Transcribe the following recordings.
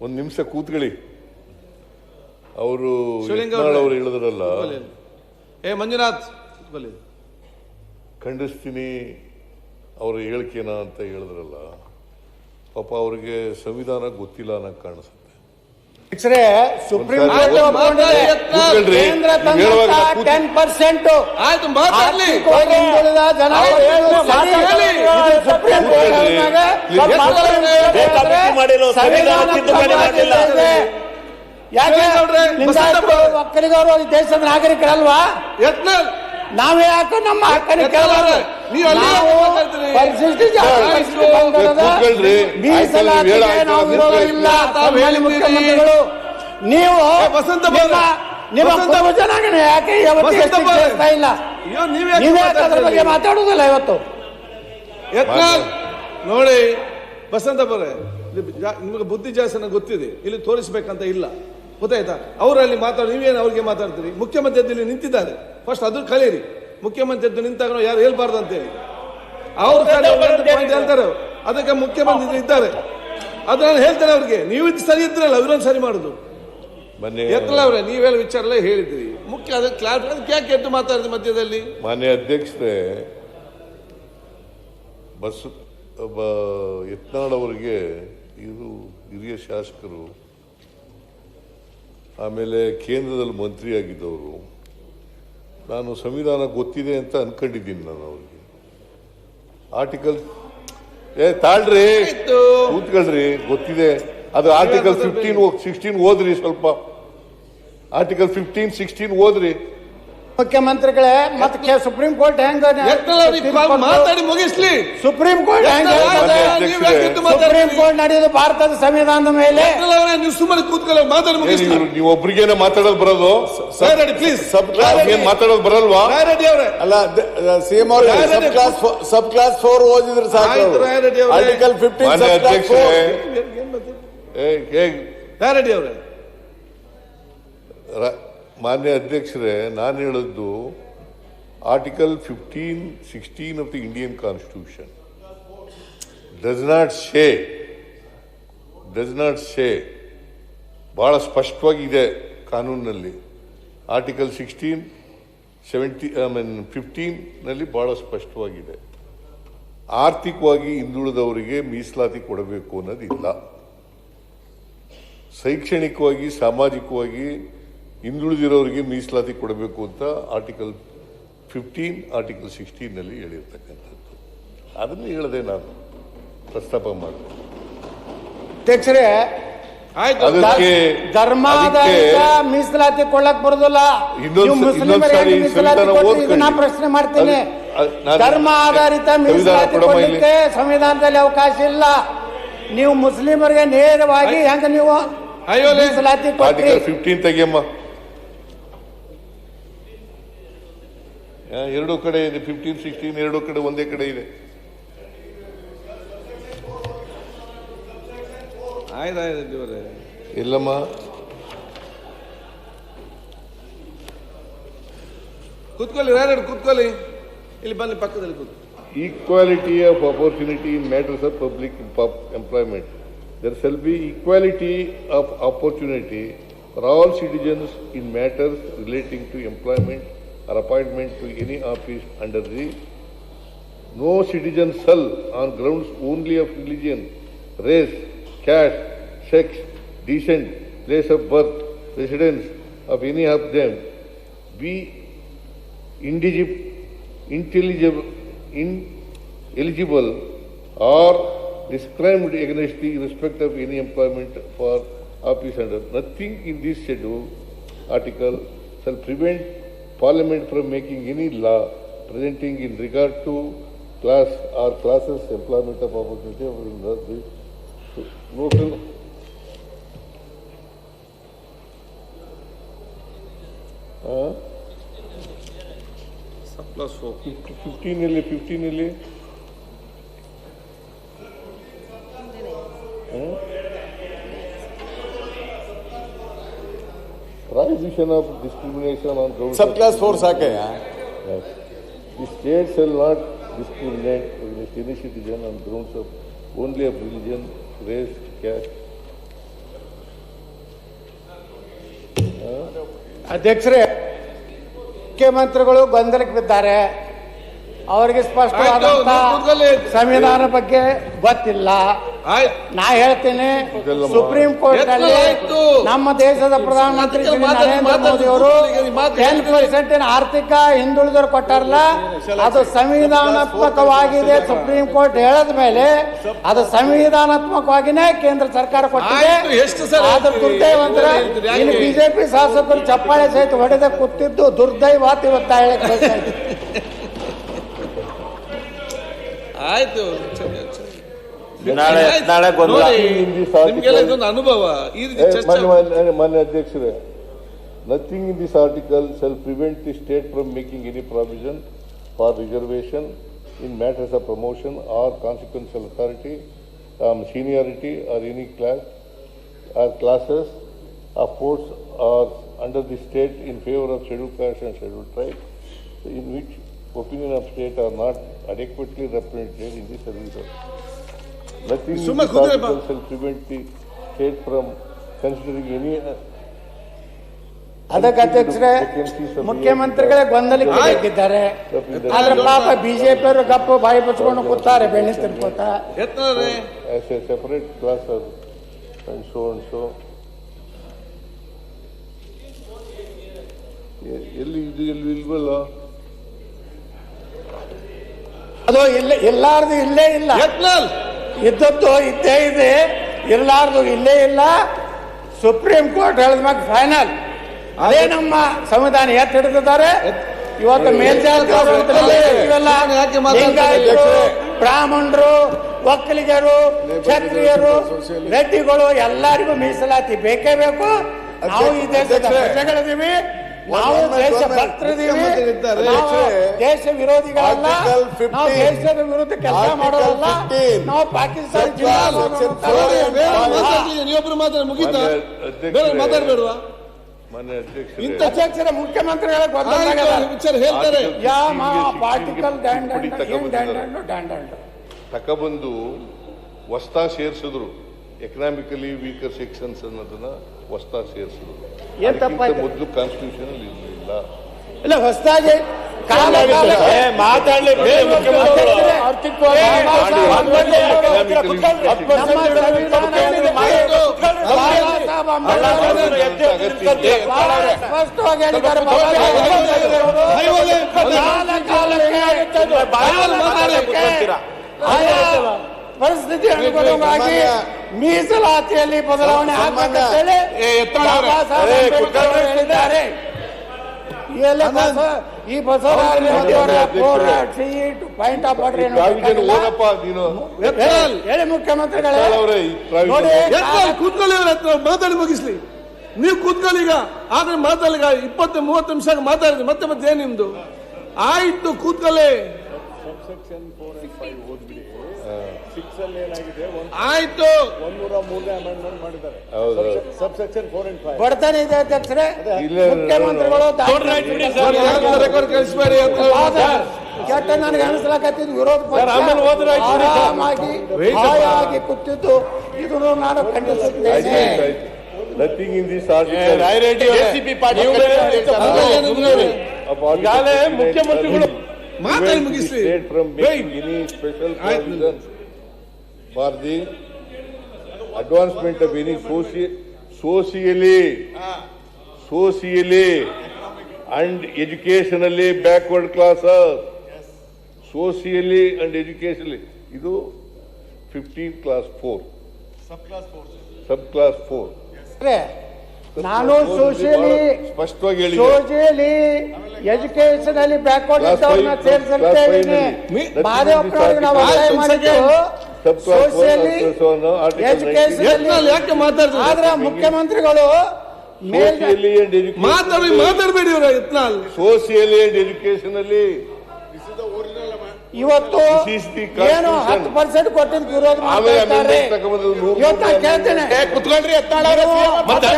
ಒಂದು ನಿಮಿಷ ಕೂತ್ಕೊಳ್ಳಿ ಅವರು ಅವ್ರು. ಹೇಳಿದ್ರಲ್ಲ. ಏ ಮಂಜುನಾಥ್ ಖಂಡಿಸ್ತೀನಿ ಅವರ ಹೇಳಿಕೆನ ಅಂತ ಹೇಳಿದ್ರಲ್ಲ ಪಾಪ ಅವ್ರಿಗೆ ಸಂವಿಧಾನ ಗೊತ್ತಿಲ್ಲ ಅನ್ನೋ ಕಾಣಿಸುತ್ತೆ ಅಧ್ಯಕ್ಷರೇ ಸುಪ್ರೀಂ ಕೋರ್ಟ್ ಕೂತ್ಕೊಳ್ರಿ. ಕೇಂದ್ರ ಹೇಳುವಾಗ ಕೂತ್- ಆಯ್ತು ಮಾತಾಡ್ಲಿ. ಆರ್ಥಿಕವಾಗಿ ಹಿಂದುಳಿದ ಜನ ಆಯ್ತು. ಇದು ಸುಪ್ರೀಂ ಕೋರ್ಟ್. ಕೂತ್ಕೊಳ್ರಿ. ಸಂವಿಧಾನ ಸಂವಿಧಾನ ತಿದ್ದುಪಡಿ ಮಾಡಿಲ್ಲ. ಇದೆ. ಯಾಕೆ ನೋಡ್ರಿ, ಒಕ್ಕಲಿಗರು ಈ ದೇಶದ ನಾಗರಿಕರಲ್ವಾ? ಯತ್ನಾಳ್. ನಾವೇ ಯಾಕೆ ನಮ್ಮ ಹಕ್ಕನ್ನು ಕೇಳಬಾರ್ದು. ನೀವು ವಸಂತ ಜನಾಂಗನ ಯಾಕೆ. ಇಲ್ಲ? ಬಗ್ಗೆ ಮಾತಾಡುದಿಲ್ಲ ಇವತ್ತು? ನೋಡಿ ಬಸಂತ ಬರೆ ನಿಮಗೆ ಬುದ್ಧಿ ಜಾಸ್ತಿ ಗೊತ್ತಿದೆ. ಇಲ್ಲಿ ತೋರಿಸ್ಬೇಕಂತ ಇಲ್ಲ. ಗೊತ್ತಾಯ್ತಾ? ಅವರಲ್ಲಿ ಮಾತಾಡಿ ನೀವೇನು ಅವ್ರಿಗೆ ಮಾತಾಡ್ತೀರಿ? ಮುಖ್ಯಮಂತ್ರಿ ನಿಂತಿದ್ದಾರೆ. ಫಸ್ಟ್ ಅದು ಕಲೀರಿ ಮುಖ್ಯಮಂತ್ರಿ ಎದ್ದು ನಿಂತಾಗ ಯಾರು ಹೇಳ್ಬಾರ್ದು ಅಂತೇಳಿ. point ಹೇಳ್ತಾರೆ ಅವ್ರು. ಅದಕ್ಕೆ ಮುಖ್ಯಮಂತ್ರಿ ಇದ್ದಾರೆ. ಅದನ್ನ ಹೇಳ್ತಾರೆ ಅವ್ರಿಗೆ. ನೀವು ಇದು ಸರಿ ಇದ್ರಲ್ಲ ಅವ್ರನ್ನ ಸರಿ ಮಾಡುದು. ಮೊನ್ನೆ ಎತ್ತಲ ಅವ್ರೆ ನೀವೆಲ್ಲ ವಿಚಾರ ಎಲ್ಲ ಹೇಳಿದ್ರಿ. ಮುಖ್ಯ ಅದಕ್ಕೆ ಕ್ಲಾರಿಫೈ ಅದಕ್ಕೆ ಯಾಕೆ ಎದ್ದು ಮಾತಾಡಿದ ಮಧ್ಯದಲ್ಲಿ? ಮಾನ್ಯ ಅಧ್ಯಕ್ಷರೇ ಬಸ್ ಒಬ್ಬ ಯತ್ನಾಳ್ ಅವರಿಗೆ ಇದು ಹಿರಿಯ ಶಾಸಕರು ಆಮೇಲೆ ಕೇಂದ್ರದಲ್ಲಿ ಮಂತ್ರಿಯಾಗಿದ್ದವರು ನಾನು ಸಂವಿಧಾನ ಗೊತ್ತಿದೆ ಅಂತ ಅನ್ಕೊಂಡಿದ್ದೀನಿ ನಾನು ಅವ್ರಿಗೆ. ಆರ್ಟಿಕಲ್ ಏ ತಾಳ್ರಿ. ಕೂತ್ಕೊಳ್ರಿ ಗೊತ್ತಿದೆ. ಅದು ಆರ್ಟಿಕಲ್ ಫಿಫ್ಟೀನ್ ಸಿಕ್ಸ್ಟೀನ್ ಓದ್ರಿ ಸ್ವಲ್ಪ. ಆರ್ಟಿಕಲ್ ಫಿಫ್ಟೀನ್ ಸಿಕ್ಸ್ಟೀನ್ ಓದ್ರಿ. ಮುಖ್ಯಮಂತ್ರಿಗಳೇ ಮತ್ತೆ ಸುಪ್ರೀಂ ಕೋರ್ಟ್ ಹೆಂಗ ಮಾತಾಡಿ ಮುಗಿಸ್ಲಿ. ಸುಪ್ರೀಂ ಕೋರ್ಟ್ ಹೆಂಗ ಸುಪ್ರೀಂ ಕೋರ್ಟ್ ನಡೆಯೋದು ಭಾರತದ ಸಂವಿಧಾನದ ಮೇಲೆ. ನೀವು ಸುಮ್ಮನೆ ಕೂತ್ಕೊಳ್ಳಿ ಮಾತಾಡಿ ಮುಗಿಸ್ಲಿ. ನೀವು ಒಬ್ರಿಗೇನೆ ಮಾತಾಡೋದು ಬರೋದು? ಪ್ಲೀಸ್ ಸಬ್ ಕ್ಲಾಸ್ ಏನ್ ಮಾತಾಡೋದು ಬರಲ್ವಾ? ಅವರೇ ಅಲ್ಲ ಸಿಎಂ ಅವರು sub clause sub clause four ಓದಿದ್ರೆ ಸಾಕು. ಆರ್ಟಿಕಲ್ ಫಿಫ್ಟೀನ್ ಮಾನ್ಯ ಸಬ್ ಕ್ಲಾಸ್ ಏ, ಏ, ಅವರೇ. ರ- ಮಾನ್ಯ ಅಧ್ಯಕ್ಷರೇ, ನಾನು ಹೇಳಿದ್ದು article fifteen sixteen of the Indian constitution does not say does not say ಭಾಳ ಸ್ಪಷ್ಟವಾಗಿದೆ ಕಾನೂನಿನಲ್ಲಿ. Article sixteen seventy I mean ಫಿಫ್ಟೀನ್ನಲ್ಲಿ ಭಾಳ ಸ್ಪಷ್ಟವಾಗಿದೆ. ಆರ್ಥಿಕವಾಗಿ ಹಿಂದುಳಿದವರಿಗೆ ಮೀಸಲಾತಿ ಕೊಡಬೇಕು ಅನ್ನೋದಿಲ್ಲ. ಶೈಕ್ಷಣಿಕವಾಗಿ, ಸಾಮಾಜಿಕವಾಗಿ ಹಿಂದುಳಿದಿರೋರಿಗೆ ಮೀಸಲಾತಿ ಕೊಡಬೇಕು ಅಂತ ಆರ್ಟಿಕಲ್ ಫಿಫ್ಟೀನ್ ಆರ್ಟಿಕಲ್ ಸಿಕ್ಸ್ಟೀನಲ್ಲಿ ಹೇಳಿರ್ತಕ್ಕಂಥದ್ದು. ಅದನ್ನು ಹೇಳದೆ ನಾನು ಪ್ರಸ್ತಾಪ ಮಾಡಿದೆ. ಅಧ್ಯಕ್ಷರೇ ಆಯ್ತು. ಅದಕ್ಕೆ ಧರ್ಮಾಧಾರಿತ ಅದಕ್ಕೆ ಮೀಸಲಾತಿ ಕೊಡಕ್ ಬರೋದಿಲ್ಲ. ನಾ ಪ್ರಶ್ನೆ ಮಾಡ್ತೀನಿ. ಧರ್ಮ ಆಧಾರಿತ ಮೀಸಲಾತಿ ಕೊಡಲಿಕ್ಕೆ ಸಂವಿಧಾನದಲ್ಲಿ ಅವಕಾಶ ಇಲ್ಲ. ನೀವು ಮುಸ್ಲಿಮರಿಗೆ ನೇರವಾಗಿ ಹೆಂಗ ನೀವು. ಮೀಸಲಾತಿ ಆರ್ಟಿಕಲ್ ಫಿಫ್ಟೀನ್ ತೆಗಿಯಮ್ಮ. ಎರಡು ಕಡೆ ಇದೆ ಫಿಫ್ಟೀನ್ ಸಿಕ್ಸ್ಟೀನ್ ಎರಡು ಕಡೆ ಒಂದೇ ಕಡೆ ಇದೆ. ಇಲ್ಲಮ್ಮ. ಕೂತ್ಕೊಳ್ಳಿ ವ್ಯಾರ್ಯಾರು ಕೂತ್ಕೊಳ್ಳಿ. ಇಲ್ಲಿ ಬನ್ನಿ ಪಕ್ಕದಲ್ಲಿ ಕೂತ್ equality of opportunity in matters of public employment there shall be equality of opportunity for all citizens in matters relating to employment or appointment to any office under the no citizen shall on grounds only of religion, race, caste, sex, descent, place of birth, residence of any of them be intelligible, ineligible or discriminated against the respect of any employment for office under. Nothing in this schedule article shall prevent Parliament from making any law presenting in regard to class or classes employment of opportunity of the local uh, plus four prohibition of discrimination on grounds Subclass 4 saakaya. Right. The state shall not discriminate against any citizen on grounds of only of religion, race, caste. ಅಧ್ಯಕ್ಷರೇ ಮುಖ್ಯಮಂತ್ರಿಗಳು ಗೊಂದಲಕ್ಕೆ ಬಿದ್ದಾರೆ ಅವರಿಗೆ ಸ್ಪಷ್ಟವಾದಂತಹ ಸಂವಿಧಾನ ಬಗ್ಗೆ ಗೊತ್ತಿಲ್ಲ ನಾ ಹೇಳ್ತೇನೆ supreme court ಅಲ್ಲಿ ನಮ್ಮ ದೇಶದ ಪ್ರಧಾನಮಂತ್ರಿ ಶ್ರೀ ನರೇಂದ್ರ ಮೋದಿ ಅವರು ಟೆನ್. ಪರ್ಸೆಂಟ್ ಆರ್ಥಿಕ ಹಿಂದುಳಿದವರು ಕೊಟ್ಟಾರಲ್ಲ ಅದು ಸಂವಿಧಾನಾತ್ಮಕವಾಗಿದೆ ಸುಪ್ರೀಂ ಕೋರ್ಟ್ ಹೇಳದ ಮೇಲೆ ಅದು ಸಂವಿಧಾನಾತ್ಮಕವಾಗಿನೇ ಕೇಂದ್ರ ಸರ್ಕಾರ ಕೊಟ್ಟಿದೆ. ಅದ್ರ? ದುರ್ದೈವ ಅಂದ್ರೆ ಇಲ್ಲಿ ಬಿಜೆಪಿ ಶಾಸಕರು ಚಪ್ಪಾಳೆ ಸಹಿತ ಹೊಡೆದ ಕೂತಿದ್ದು ದುರ್ದೈವ ಇವತ್ತ ಹೇಳಕ್ ಆಯ್ತು. ನಾಳೆ ಆಯ್ತು. ನಾಳೆ ಗೊಂದಲ ನೋಡಿ, This article- ನಿಮ್ಗೆಲ್ಲ ಇದೊಂದು ಅನುಭವ ಈ ರೀತಿ Eh, ಚರ್ಚೆ ಮಾನ್ಯ ಮಾನ್ಯ- ಮಾನ್ಯ ಅಧ್ಯಕ್ಷರೇ nothing in this article shall prevent the state from making any provision for reservation in matters of promotion or consequential authority seniority or any class or classes of posts or under the state in favour of scheduled caste and scheduled tribe in which opinion of state are not adequately represented in the services. Nothing in this ಕುದುರೆ article shall prevent the state from considering any uh, ಅದಕ್ಕೆ ಅಧ್ಯಕ್ಷರೇ ಮುಖ್ಯಮಂತ್ರಿಗಳೇ ಗೊಂದಲಕ್ಕೆ ಬೇಕಿದ್ದಾರೆ ಆದ್ರೆ ಪಾಪ BJP ಅವರು ಗಪ್ಪ ಬಾಯಿ ಬಚ್ಕೊಂಡು ಕೂತಾರೆ ಬೆಣ್ಣೆ ತಿನ್ಕೋತ. ಎತ್ತನವ್ರೆ as a separate class of and so and so. ಎ- ಎಲ್ಲಿ ಇದು ಎಲ್ಲಿ ಇಲ್ವಲ್ಲ? ಅದು ಇಲ್ಲ ಎಲ್ಲಾರ್ದು ಇಲ್ಲೇ ಇಲ್ಲ. ಇದ್ದದ್ದು ಇದ್ದೇ ಇದೆ ಇರಲಾರ್ದು ಇಲ್ಲೇ ಇಲ್ಲ. ಸುಪ್ರೀಂ ಕೋರ್ಟ್ ಹೇಳಿದ ಮ್ಯಾಗ ಫೈನಲ್ ಅದೇ ನಮ್ಮ ಸಂವಿಧಾನ ಎತ್ತಿ ಹಿಡಿದಿದ್ದಾರೆ. ಇವತ್ತು ಮೇಲ್ಜಾತಿಗಳು? ಬ್ರಾಹ್ಮಣರು ಒಕ್ಕಲಿಗರು ಕ್ಷತ್ರಿಯರು ರೆಡ್ಡಿಗಳು ಎಲ್ಲರಿಗೂ ಮೀಸಲಾತಿ ಬೇಕೇ ಬೇಕು. ನಾವು ಈ ದೇಶದ. ಪ್ರಜೆಗಳಿದ್ದೀವಿ. ನಾವು ದೇಶ ಭಕ್ತರಿದ್ದೀವಿ. ನಾವು ದೇಶ ವಿರೋಧಿಗಳಲ್ಲ. Article 15. ನಾವು ದೇಶದ ವಿರುದ್ಧ ಕೆಲಸ ಮಾಡೋದಲ್ಲ 15. ನಾವು ಪಾಕಿಸ್ತಾನ ನೀವೊಬ್ರು ಮಾತಾಡಿ ಮುಗೀತಾ? ಮಾತಾಡ್ಬೇಡ್ವಾ? ಮಾನ್ಯ ಅಧ್ಯಕ್ಷರೇ. ಇಂಥ ಅಧ್ಯಕ್ಷರ ಮುಖ್ಯಮಂತ್ರಿಗಳ ವಿಚಾರ ಹೇಳ್ತಾರೆ. ಯಾ ಮಾ ಪಾರ್ಟಿಕಲ್. ಡ್ಯಾಂಡ್ ತಕೊಬಂದು ಹೊಸ್ತಾ ಸೇರಿಸಿದ್ರು. ಎಕನಾಮಿಕಲಿ ವೀಕರ್ ಸೆಕ್ಷನ್ಸ್ ಅನ್ನೋದನ್ನ ಹೊಸ್ತಾ ಸೇರಿಸಿದ್ರು ಏನ್ ತಪ್ಪಾಯ್ತು? ಮೊದಲು ಕಾನ್ಸ್ಟಿಟ್ಯೂಷನ್ ಅಲ್ಲಿ ಇರಲಿಲ್ಲ ಇಲ್ಲ ಹೊಸದಾಗಿ ಮಾತಾಡ್ಲಿ ಸ್ಪಷ್ಟವಾಗಿ ಹೇಳಿದ್ದಾರೆ ಬಾಬಾ. ಕಾಲ ಕಾಲಕ್ಕೆ ಕಾಲ ಕಾಲಕ್ಕೆ ಪರಿಸ್ಥಿತಿ ಅನುಗುಣವಾಗಿ ಮೀಸಲಾತಿಯಲ್ಲಿ ಬದಲಾವಣೆ ಆಗಬೇಕಂತೇಳಿ ಹೇಳಿದ್ದಾರೆ. ಎಲ್ಲ ಈ ಬಸವರಾಜ ಪಾಯಿಂಟ್ ಆಫ್ ಆರ್ಡರ್ ಹೇಳಿ ಮುಖ್ಯಮಂತ್ರಿಗಳೇ. ಕೂತ್ಕೊಳ್ಳಿ ಹತ್ರ ಮಾತಾಡಿ ಮುಗಿಸ್ಲಿ. ನೀವು ಕೂತ್ಕೊಳ್ಳಿ ಈಗ. ಆದ್ರೆ ಮಾತಾಡಿ ಈಗ ಇಪ್ಪತ್ತು ಮೂವತ್ತು ನಿಮಿಷ ಮಾತಾಡಿದ್ರಿ ಮತ್ತೆ ಮತ್ತೆ ಏನ್ ನಿಮ್ದು? ಆಯ್ತು ಕೂತ್ಕೊಳ್ಳಿ. ಆಯ್ತು. ಹೌದು. ಬಡತನ ಇದೆ ಅಧ್ಯಕ್ಷರೇ. ಇಲ್ಲೇ ಮುಖ್ಯಮಂತ್ರಿಗಳು ರೆಕಾರ್ಡ್ ಕಳಿಸ್ಬೇಡಿ ಕೆಟ್ಟ ನನಗೆ ಅನಿಸ್ಲಾಕತ್ತಿದ್ದು ವಿರೋಧ ಹಾಯಾಗಿ ಕೂತಿದ್ದು. ಇದನ್ನು ನಾನು ಖಂಡಿಸುತ್ತೇನೆ. ನಥಿಂಗ್ ಇನ್ ದಿಸ್ ಮುಖ್ಯಮಂತ್ರಿಗಳು ಮಾತಾಡಿ ಮುಗಿಸಿ. Special for the advancement of any socially, socially socially and educationally backward classes socially and educationally ಇದು fifteen clause four sub clause four ನಾನು ಸೋಷಿಯಲಿ ಸ್ಪಷ್ಟವಾಗಿ ಹೇಳಿ ಸೋಷಿಯಲಿ ಎಜುಕೇಶನ್ ಅಲ್ಲಿ ಬ್ಯಾಕ್ವರ್ಡ್ ಇದ್ದವ್ರನ್ನ ನಾವು ಒತ್ತಾಯ ಆಯ್ತು, ಮಾಡಿದ್ದು. ಸಬ್ ಕ್ಲಾಸ್ ಸೋಷಿಯಲಿ ಎಜುಕೇಶನ್ ಯಾಕೆ ಮಾತಾಡ್ತಾರೆ ಆದ್ರೆ ಮುಖ್ಯಮಂತ್ರಿಗಳು ಮೇಲ್ ಸೋಷಿಯಲಿ ಅಂಡ್ ಎಜುಕೇಶನ್ ಮಾತಾಡಿ ಮಾತಾಡಬೇಡಿ ಇವ್ರ ಯತ್ನಾಳ್. ಸೋಷಿಯಲಿ ಅಂಡ್ ಎಜುಕೇಶನಲ್ಲಿ ಇವತ್ತು This is the ಏನು. ಹತ್ತು ಪರ್ಸೆಂಟ್ ಕೊಟ್ಟಿದ್ದು ವಿರೋಧ ಮಾಡ್ತಾ ಆಮೇಲೆ ಇದ್ದಾರೆ. amendment ತಗೊಂಬಂದು ನೂರು ಇವತ್ತು ಕೇಳ್ತೇನೆ. ಕುತ್ಕೊಂಡ್ರಿ ಮತ್ತೆ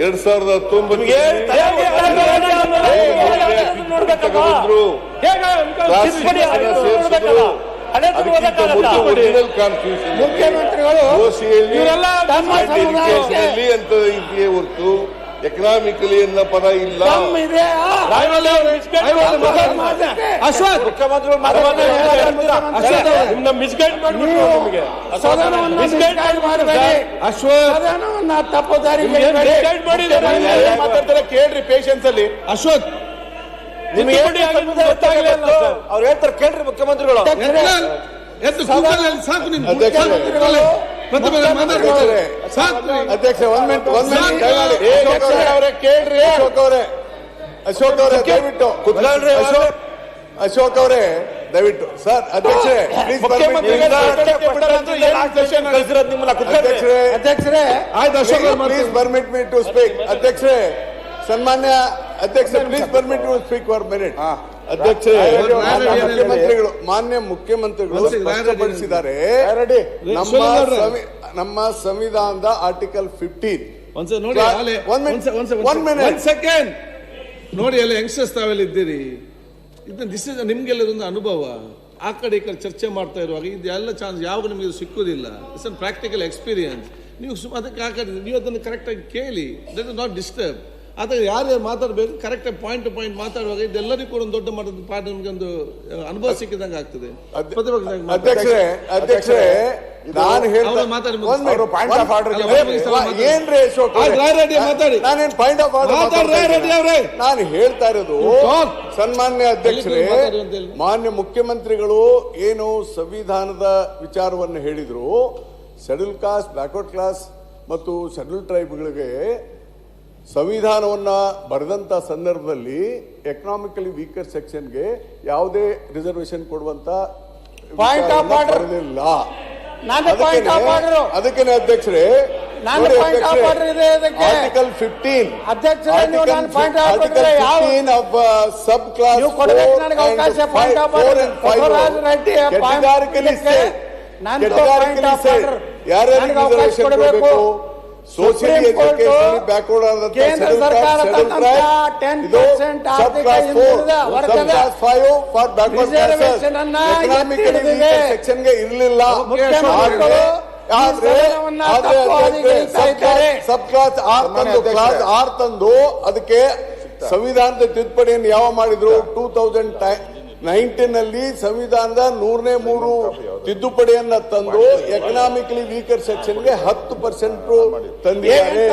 ಎರಡ್ ಸಾವಿರದ ಹತ್ತೊಂಬತ್ತು ಮುಖ್ಯಮಂತ್ರಿಗಳು ಇವರೆಲ್ಲ ಹೊರತು ಎಕನಾಮಿಕಲಿ ಎನ್ನ ಪದ ಇಲ್ಲ. ತಮ್ಮ ಇದೆ ಐವತ್ತು ಐವತ್ತು ಮಾತಾಡಿ. ಅಶ್ವಥ್ ತಪ್ಪು ಮಾತಾಡ್ತಾರೆ? ಕೇಳ್ರಿ ಪೇಷನ್ಸ್ ಅಲ್ಲಿ. ಅಶ್ವಥ್. ನಿಮ್ಗೆ ಗೊತ್ತಾಗಲಿಲ್ಲ ಅವ್ರು ಹೇಳ್ತಾರೆ ಕೇಳ್ರಿ ಮುಖ್ಯಮಂತ್ರಿಗಳು. ಸಾಕು ನಿಮ್ಗೆ. ಅಧ್ಯಕ್ಷ ಒಂದ್ ಮಿನಿಟ್ ಒಂದ್ ಮಿನಿಟ್ ಅವರೇ, ಅವರೇ ಕೇಳ್ರಿ. ಅಶೋಕ್ ಅವರೇ. ಅಶೋಕ್ ಅವರೇ ದಯವಿಟ್ಟು. ಅಶೋಕ್ ಅಶೋಕ್ ಅವರೇ ದಯವಿಟ್ಟು. ಸರ್ ಅಧ್ಯಕ್ಷರೇ please. Permit me to speak ಅಧ್ಯಕ್ಷರೇ ಸನ್ಮಾನ್ಯ ಅಧ್ಯಕ್ಷ please permit to speak for minute ಏನ್ ಮುಖ್ಯಮಂತ್ರಿಗಳು ಮಾನ್ಯ ಮುಖ್ಯಮಂತ್ರಿಗಳು ಸ್ಪಷ್ಟಪಡಿಸಿದ್ದಾರೆ. ನಮ್ಮ. ನಮ್ಮ ಸಂವಿಧಾನದ ಆರ್ಟಿಕಲ್ ಫಿಫ್ಟೀನ್. ಸೆಕೆಂಡ್ ನೋಡಿ ಅಲ್ಲಿ ಯಂಗ್ಸ್ಟರ್ಸ್ ತಾವೆಲ್ಲ ಇದ್ದೀರಿ. ಇದು ದಿಸ್ ಇಸ್ ನಿಮ್ಗೆಲ್ಲದೊಂದು ಅನುಭವ. ಆ ಕಡೆ ಈ ಕಡೆ ಚರ್ಚೆ ಮಾಡ್ತಾ ಇರುವಾಗ ಇದೆಲ್ಲ ಚಾನ್ಸ್ ಯಾವಾಗ ನಿಮಗೆ ಸಿಕ್ಕುದಿಲ್ಲ. ಇಟ್ಸ್ ಅನ್ ಪ್ರಾಕ್ಟಿಕಲ್ ಎಕ್ಸ್ಪೀರಿಯನ್ಸ್ ನೀವು ಸುಮ್ ಅದಕ್ಕೆ ಆ ಕಡೆ ನೀವು ಅದನ್ನು ಕರೆಕ್ಟಾಗಿ ಕೇಳಿ. ದಟ್ ಇಸ್ ನಾಟ್ ಡಿಸ್ಟರ್ಬ್ ಆದರೆ ಯಾರು ಮಾತಾಡಬೇಕು? ಕರೆಕ್ಟ್ ಪಾಯಿಂಟ್ ಟು ಪಾಯಿಂಟ್ ಮಾತಾಡುವಾಗ ಇದೆಲ್ಲರಿಗೂ ಕೂಡ ಒಂದು ದೊಡ್ಡ ಮಟ್ಟದ ಪಾಠ ನಿಮ್ಗೆ ಒಂದು ಅನುಭವ ಸಿಕ್ಕಿದಂಗೆ ಆಗ್ತದೆ. ನಾನು ಹೇಳ್ತಾ ಇರೋದು ಸನ್ಮಾನ್ಯ ಅಧ್ಯಕ್ಷರೇ. ಮಾನ್ಯ ಮುಖ್ಯಮಂತ್ರಿಗಳು ಏನು ಸಂವಿಧಾನದ ವಿಚಾರವನ್ನು ಹೇಳಿದ್ರು? ಶೆಡ್ಯೂಲ್ ಕಾಸ್ಟ್ ಬ್ಯಾಕ್ವರ್ಡ್ ಕ್ಲಾಸ್ ಮತ್ತು ಶೆಡ್ಯೂಲ್ ಟ್ರೈಬ್ಗಳಿಗೆ ಸಂವಿಧಾನವನ್ನ ಬರೆದಂತ ಸಂದರ್ಭದಲ್ಲಿ ಎಕನಾಮಿಕಲಿ ವೀಕರ್ ಸೆಕ್ಷನ್ಗೆ ಯಾವುದೇ ರಿಸರ್ವೇಶನ್ ಕೊಡುವಂತ. ಬರೆದಿಲ್ಲ ಅಧ್ಯಕ್ಷರೇ ಅದಕ್ಕೆ. ಆರ್ಟಿಕಲ್ ಫಿಫ್ಟೀನ್ ಅಧ್ಯಕ್ಷರೇ, ಇದೆ. Sub clause. ನನಗೆ ಅವಕಾಶ ಕೊಡಬೇಕು. ಕೇಂದ್ರ ಸರ್ಕಾರ 10% ಆರ್ಥಿಕ ಹಿಂದುಳಿದ ವರ್ಗದ ಅನ್ನ. ಸೆಕ್ಷನ್ಗೆ ಇರಲಿಲ್ಲ. ಮುಖ್ಯಮಂತ್ರಿಗಳು. ಸಬ್ ಕ್ಲಾಸ್ ಆರ್ ತಂದು ಕ್ಲಾಸ್ ಆರ್ ತಂದು ಅದಕ್ಕೆ ಸಂವಿಧಾನದ ತಿದ್ದುಪಡಿಯನ್ನು ಯಾವ ಮಾಡಿದ್ರು? ಟೂ ತೌಸಂಡ್ ನೈನ್ಟೀನ್ ಅಲ್ಲಿ ಸಂವಿಧಾನದ ನೂರನೇ ಮೂರು ತಿದ್ದುಪಡಿಯನ್ನ ತಂದು ಎಕನಾಮಿಕಲಿ ವೀಕರ್ ಸೆಕ್ಷನ್ಗೆ ಹತ್ತು ಪರ್ಸೆಂಟ್ ತಂದಿದ್ದಾರೆ.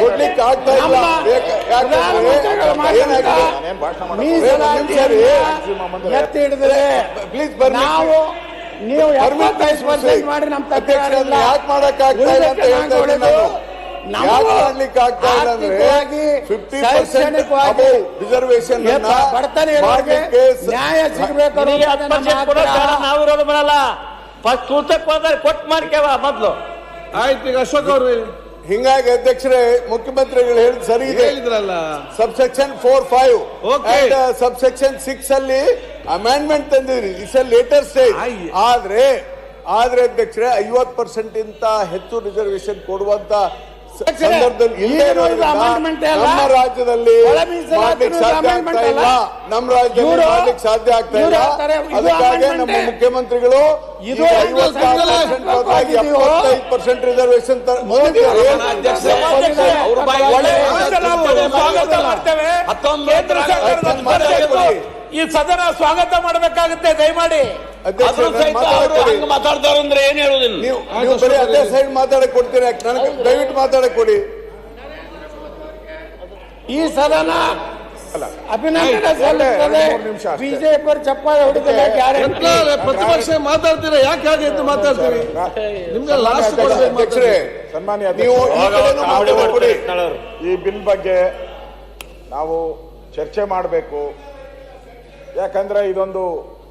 ಕೊಡ್ಲಿಕ್ಕೆ ಆಗ್ತಾ ಇಲ್ಲ. ಎತ್ತಿ ಹಿಡಿದ್ರೆ ಪ್ಲೀಸ್ ಬರ್ ನಾವು ನೀವು ಪರ್ಸೆಂಟ್ ಮಾಡಿ ನಮ್ಮ ತಕರಾರಿಲ್ಲ ಯಾಕೆ ಮಾಡಕ್ಕಾಗ್ತಾ ಇಲ್ಲ ಅಂತ ಹೇಳ್ತಾ ರಿಸರ್ವೇಶನ್ ನ್ಯಾಯ. ನಾವು ವಿರೋಧ ಮಾಡಲ್ಲ ಫಸ್ಟ್ ಹೋದ್ರೆ ಕೊಟ್ಟು ಮಾಡ್ಕೇವ ಮೊದ್ಲು. ಆಯ್ತು ಈಗ ಅಶೋಕ್ ಅವರು ಹಿಂಗಾಗಿ ಅಧ್ಯಕ್ಷರೇ ಮುಖ್ಯಮಂತ್ರಿಗಳು ಹೇಳಿದ್ ಸರಿ ಇದೆ. ಹೇಳಿದ್ರಲ್ಲ. Subsection four five. Subsection six ಅಲ್ಲಿ ಅಮೆಂಡ್ಮೆಂಟ್ ತಂದಿದ್ರಿ ಇಟ್ಸ್ ಅ ಲೇಟರ್ ಸ್ಟೇಜ್ ಆದ್ರೆ ಆದ್ರೆ ಅಧ್ಯಕ್ಷರೇ ಐವತ್ ಪರ್ಸೆಂಟ್ ಇಂತ ಹೆಚ್ಚು ರಿಸರ್ವೇಶನ್ ಕೊಡುವಂತ ನಮ್ಮ ರಾಜ್ಯದಲ್ಲಿ. ನಮ್ಮ ರಾಜ್ಯದಲ್ಲಿ ಮಾಡ್ಲಿಕ್ಕೆ ಸಾಧ್ಯ ಆಗ್ತಾ ಇಲ್ಲ. ಅದಕ್ಕಾಗಿ ನಮ್ಮ ಮುಖ್ಯಮಂತ್ರಿಗಳು ಇದು ಈಗ ಒಂದು 56% ಸಂಘಟನೆ ಬದಲಾಗಿ ಹಾಕಿದೀವೋ? 75% ರಿಸರ್ವೇಶನ್ ಈ ಸದನ ಸ್ವಾಗತ ಮಾಡಬೇಕಾಗುತ್ತೆ ದಯಮಾಡಿ. ಮಾತಾಡ್ತಾರ ಅಂದ್ರೆ ಏನ್ ಹೇಳುದಿಲ್ಲ? ನೀವು ನೀವು ಬರೀ ಅದೇ ಸೈಡ್ ಮಾತಾಡಕ್ ಕೊಡ್ತೀರಾ? ನನಗೆ ದಯವಿಟ್ಟು ಮಾತಾಡಕ್ ಕೊಡಿ ಈ ಸದನ ಬಿಜೆಪಿ ಚಪ್ಪಾಳೆ ಎಲ್ಲ ಪ್ರತಿಪಕ್ಷ ಮಾತಾಡ್ತೀರಾ? ಯಾಕೆ ಹಾಗೆ ಎದ್ದು ಮಾತಾಡ್ತೀರಿ? ನಿಮ್ಗೆ ಲಾಸ್ಟ್ ಅಧ್ಯಕ್ಷರೇ ಸನ್ಮಾನ್ಯ ಈ ಬಿಲ್ ಬಗ್ಗೆ ನಾವು ಚರ್ಚೆ ಮಾಡಬೇಕು. ಯಾಕಂದ್ರೆ ಇದೊಂದು